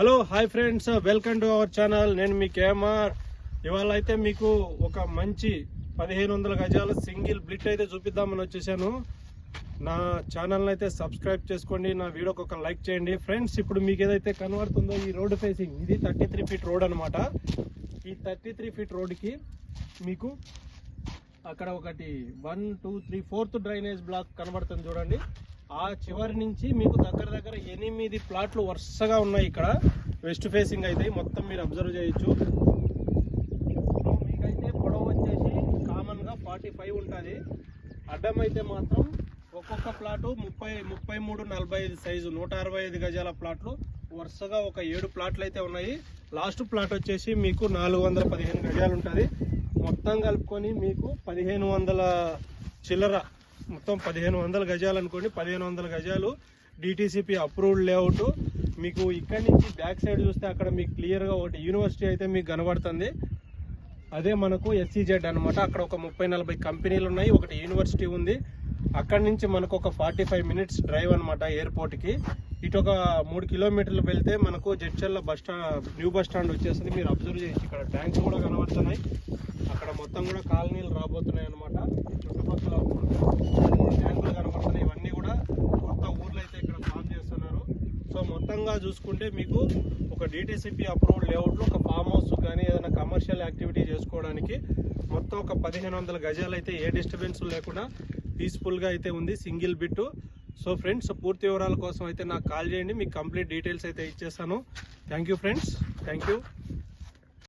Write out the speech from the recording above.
Hello hi friends welcome to our channel నేను మీ KMR. ఇవాళ అయితే మీకు ఒక మంచి పదిహేను వందల గజాల సింగిల్ బ్లిట్ అయితే చూపిద్దామని వచ్చేసాను. నా ఛానల్ని అయితే సబ్స్క్రైబ్ చేసుకోండి. నా వీడియోకి ఒక లైక్ చేయండి. ఫ్రెండ్స్ ఇప్పుడు మీకు ఏదైతే కనబడుతుందో ఈ రోడ్ ఫేసింగ్ ఇది థర్టీ త్రీ ఫీట్ రోడ్ అనమాట ఈ థర్టీ త్రీ ఫీట్ రోడ్కి మీకు అక్కడ ఒకటి one two three fourth drainage block కనబడుతుంది చూడండి. ఆ చివరి నుంచి మీకు దగ్గర దగ్గర ఎనిమిది ప్లాట్లు వరుసగా ఉన్నాయి ఇక్కడ. వెస్ట్ ఫేసింగ్ అయితే మొత్తం మీరు అబ్జర్వ్ చేయొచ్చు. మీకైతే పొడవు వచ్చేసి కామన్గా ఫార్టీ ఫైవ్ ఉంటుంది. అడ్డం అయితే మాత్రం ఒక్కొక్క ప్లాటు ముప్పై ముప్పై మూడు నలభై ఐదు సైజు నూట అరవై ఐదు గజాల ప్లాట్లు వరుసగా ఒక ఏడు ప్లాట్లు అయితే ఉన్నాయి. లాస్ట్ ప్లాట్ వచ్చేసి మీకు నాలుగు వందల పదిహేను గజాలు ఉంటుంది. మొత్తం కలుపుకొని మీకు పదిహేను వందల చిల్లర మొత్తం పదిహేను వందల గజాలు అనుకోండి పదిహేను వందల గజాలు డిటీసీపీ అప్రూవ్డ్ లేఅవుట్ మీకు ఇక్కడి నుంచి బ్యాక్ సైడ్ చూస్తే అక్కడ మీకు క్లియర్గా ఒకటి యూనివర్సిటీ అయితే మీకు కనబడుతుంది. అదే మనకు ఎస్సీజెడ్ అనమాట అక్కడ ఒక ముప్పై నలభై కంపెనీలు ఉన్నాయి ఒకటి యూనివర్సిటీ ఉంది. అక్కడి నుంచి మనకు ఒక ఫార్టీ ఫైవ్ మినిట్స్ డ్రైవ్ అనమాట ఎయిర్పోర్ట్కి ఇటు ఒక మూడు కిలోమీటర్లు వెళ్తే మనకు Jadcherla bus stand new bus stand వచ్చేస్తుంది. మీరు అబ్జర్వ్ చేయొచ్చు. ఇక్కడ ట్యాంక్స్ కూడా కనబడుతున్నాయి. అక్కడ మొత్తం కూడా కాలనీలు రాబోతున్నాయి అనమాట చుట్టుపక్కల ట్యాంకులు కనబడుతున్నాయి ఇవన్నీ కూడా కొత్త ఊర్లు అయితే ఇక్కడ ఫామ్ చేస్తున్నారు సో మొత్తంగా చూసుకుంటే మీకు ఒక డిటిసిపి అప్రూవ్డ్ లేఅవుట్లో ఒక ఫామ్ హౌస్ కానీ ఏదైనా కమర్షియల్ యాక్టివిటీ చేసుకోవడానికి మొత్తం ఒక పదిహేను వందల గజాలు అయితే ఏ డిస్టర్బెన్స్ లేకుండా పీస్ఫుల్గా అయితే ఉంది సింగిల్ బిట్టు సో ఫ్రెండ్స్ పూర్తి వివరాల కోసం అయితే నాకు కాల్ చేయండి మీకు కంప్లీట్ డీటెయిల్స్ అయితే ఇచ్చేస్తాను. Thank you friends thank you